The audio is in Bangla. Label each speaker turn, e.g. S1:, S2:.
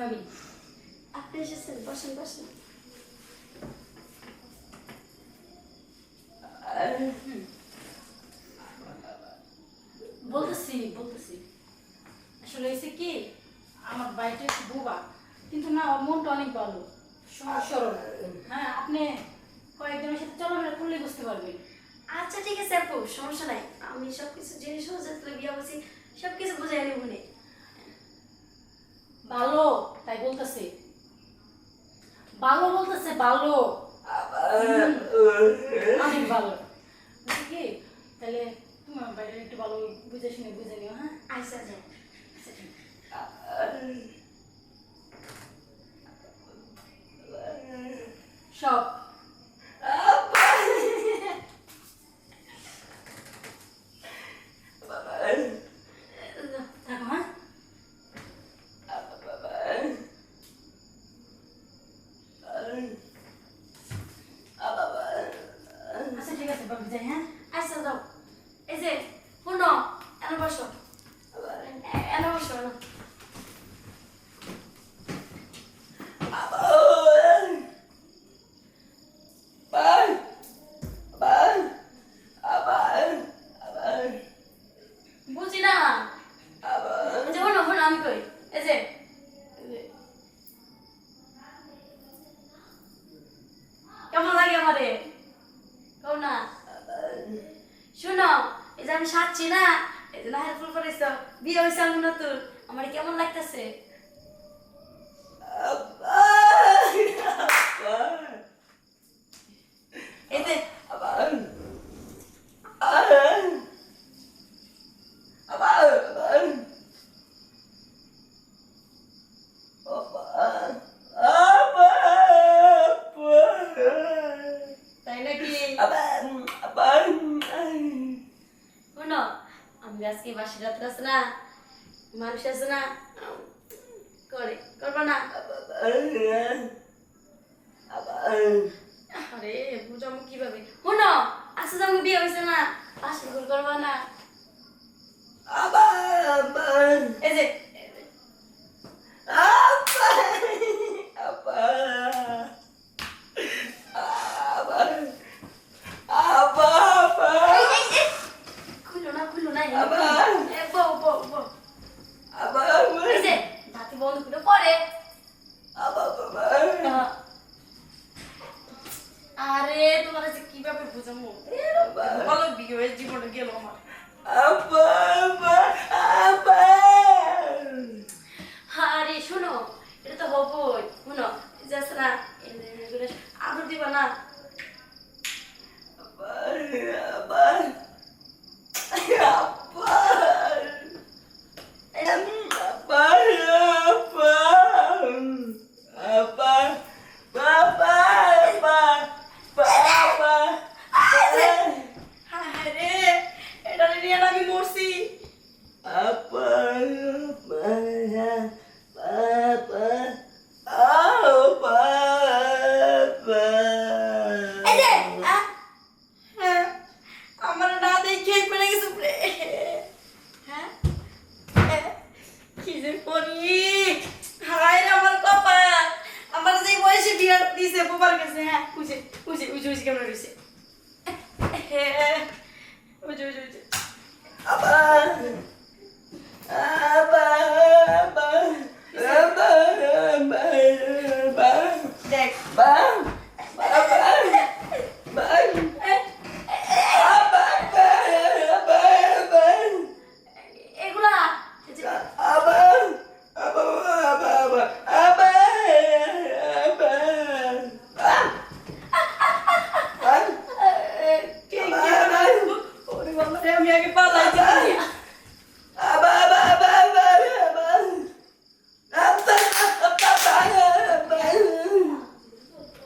S1: ভাবি
S2: আপনি এসেছেন বসেন বসেন
S1: বলতেছি বলতেছি। আসলে হয়েছে কি, আমার বাড়িটা একটু বোবা, কিন্তু না মনটা অনেক ভালো। সহজ, সরল। হ্যাঁ আপনি কয়েকজনের সাথে চলাফেরা করলে বুঝতে পারবেন।
S2: আচ্ছা ঠিক আছে আপু, সমস্যা নাই। আমি সব কিছু জিনিস যেগুলো বিয়া বলছি সব কিছু বুঝাই নেব মনে
S1: ভালো তাই বলতেছে। ভালো বলতেছে ভালো অনেক ভালো বুঝলি কি? তাহলে তোমার বাইরে একটু ভালো বুঝে শুনে বুঝে নিও হ্যাঁ?
S2: আচ্ছা যাও
S1: আচ্ছা, আছে। সব থাকো হ্যাঁ আচ্ছা ঠিক আছে বাবু যাই হ্যাঁ?
S2: আচ্ছা যাও। এই যে শুনো এনে বসো। এনে বসো। কেমন লাগে আমারে কও না শুনো এই যে না। এই নাহের করেছ বিয়ে হয়েছে আমি নতুন আমার কেমন লাগতেছে? তাই নাকি শুনো আমি আজকে বাসি রাত্রে আছে না, মানুষ আছে না করে, করব না। আরে, বুঝাম কীভাবে? বিয়ে হয়েছে না, বাসি করব না। এই যে এই, এই, এই, খুললো না খুললো না
S3: আবার?
S2: এ, বউ বউ বউ এই যে দাঁতি বন্ধ করে পরে আরে তোমার কাছে কীভাবে বুঝাবো? ভালো বিয়ে হয়ে জীবনে গেল আমার। আরে শোনো এটা তো হবই। শোনো যাস না এই যে এগুলো আদর দিবা না এই যে, হায় হায় রে এটা নিয়ে না আমি মরছি এই যে আহ, হ্যাঁ, আমার না দেখে পড়ে গেছে উপরে হ্যাঁ হ্যাঁ, কি যে করি হায় রে আমার কপাল আমার যে বয়সে বিয়ে দিছে বোবার কাছে হ্যাঁ বুঝে বুঝে বুঝে বুঝে কেমন রয়েছে হ্যাঁ বুঝে বুঝে বুঝে দেখ